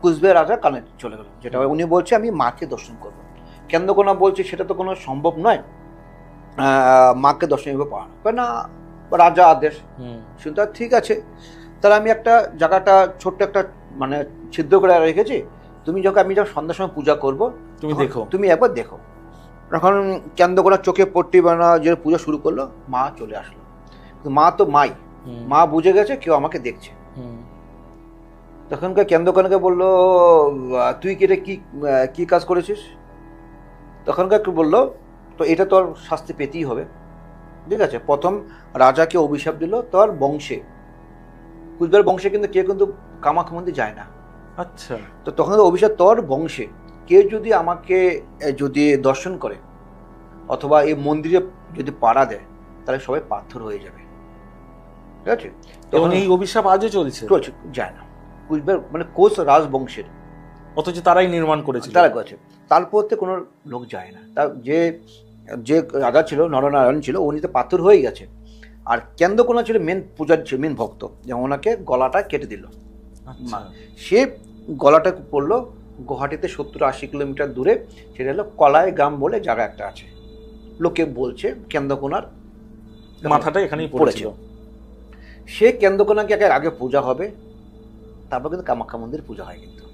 কুচবিহার রাজা কানে চলে গেল যেটা উনি বলছে আমি মাকে দর্শন করব। কেন্দ্রকোনা বলছে সেটা তো কোনো সম্ভব নয়। মাকে দর্শন করব। পাওয়া না। রাজা আদেশ। শুনতে ঠিক আছে। তাহলে আমি একটা জায়গাটা ছোট্ট একটা মানে ছিদ্র করে রেখেছি। তুমি যখন আমি যখন সন্ধ্যার সময় পূজা করব তুমি দেখো। তুমি একবার দেখো। এখন কেন্দ্রকোনা চোখে পট্টি বানা যে পুজো শুরু করল মা চলে আসলো। মা তো মাই। মা বুঝে গেছে কেউ আমাকে দেখছে। তখনকার কেন্দ্রকোনাকে বলল তুই কি এটা কি কি কাজ করেছিস? তখনকার বলল তো এটা তোর শাস্তি পেতেই হবে। ঠিক আছে প্রথম রাজাকে অভিশাপ দিল তোর বংশে। কুচবিহার বংশে কিন্তু কেউ কিন্তু কামাখ্যা মন্দির যায় না। আচ্ছা। তো তখন তো অভিশাপ তোর বংশে। কেউ যদি আমাকে যদি দর্শন করে অথবা এই মন্দিরে যদি পাড়া দেয় তাহলে সবাই পাথর হয়ে যাবে। ঠিক আছে? তখন এই অভিশাপ আজও চলছে? চলছে, যায় না। কুচবিহার মানে কোচ রাজবংশের। অথচ তারাই নির্মাণ করেছিল। তারা গেছে তারপর তো কোনো লোক যায় না। তার যে যে রাজা ছিল নরনারায়ণ ছিল উনি তো পাথর হয়ে গেছে। আর কেন্দ্রকোনা ছিল মেন পূজার ছিল মেন ভক্ত যেমন ওনাকে গলাটা কেটে দিল। আচ্ছা। সে গলাটা পড়ল গুয়াহাটিতে সত্তর আশি কিলোমিটার দূরে। সেটা হলো কলাই গ্রাম বলে জায়গা একটা আছে। লোকে বলছে কেন্দ্রকোনার মাথাটা এখানেই পড়েছিল। সে কেন্দ্রকোনাকে আগে পূজা হবে। তারপর কিন্তু কামাখ্যা মন্দির পুজো হয় কিন্তু।